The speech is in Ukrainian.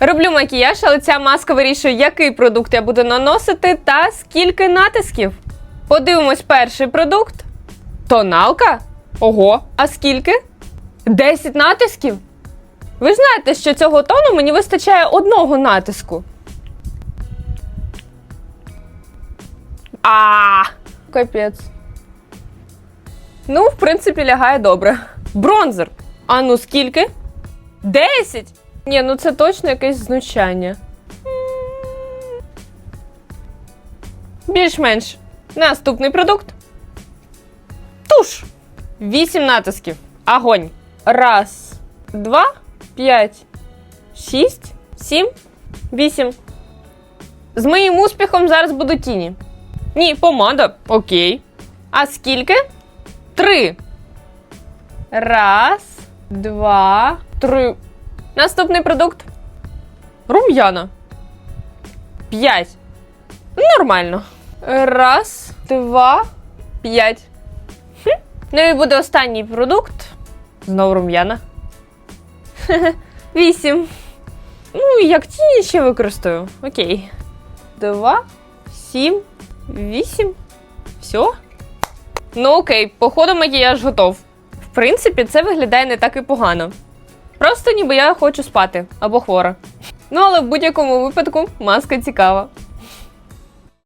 Роблю макіяж, але ця маска вирішує, який продукт я буду наносити та скільки натисків. Подивимось перший продукт. Тоналка? Ого, а скільки? 10 натисків? Ви знаєте, що цього тону мені вистачає одного натиску. А, капець. Ну, в принципі, лягає добре. Бронзер. А ну скільки? 10? Ні, ну це точно якесь знущання. Більш-менш. Наступний продукт. Туш. 8 натисків. Огонь. Раз, два, п'ять, шість, сім, вісім. З моїм успіхом зараз будуть тіні. Ні, помада. Окей. А скільки? Три. Раз, два, три. Наступний продукт. Рум'яна. П'ять. Нормально. Раз, два, п'ять. Ну і буде останній продукт. Знову рум'яна. Вісім. Ну, як тіні ще використаю. Окей. Два, сім, вісім. Все. Ну окей, походу макіяж готов. В принципі, це виглядає не так і погано. Просто ніби я хочу спати або хвора. Ну, але в будь-якому випадку маска цікава.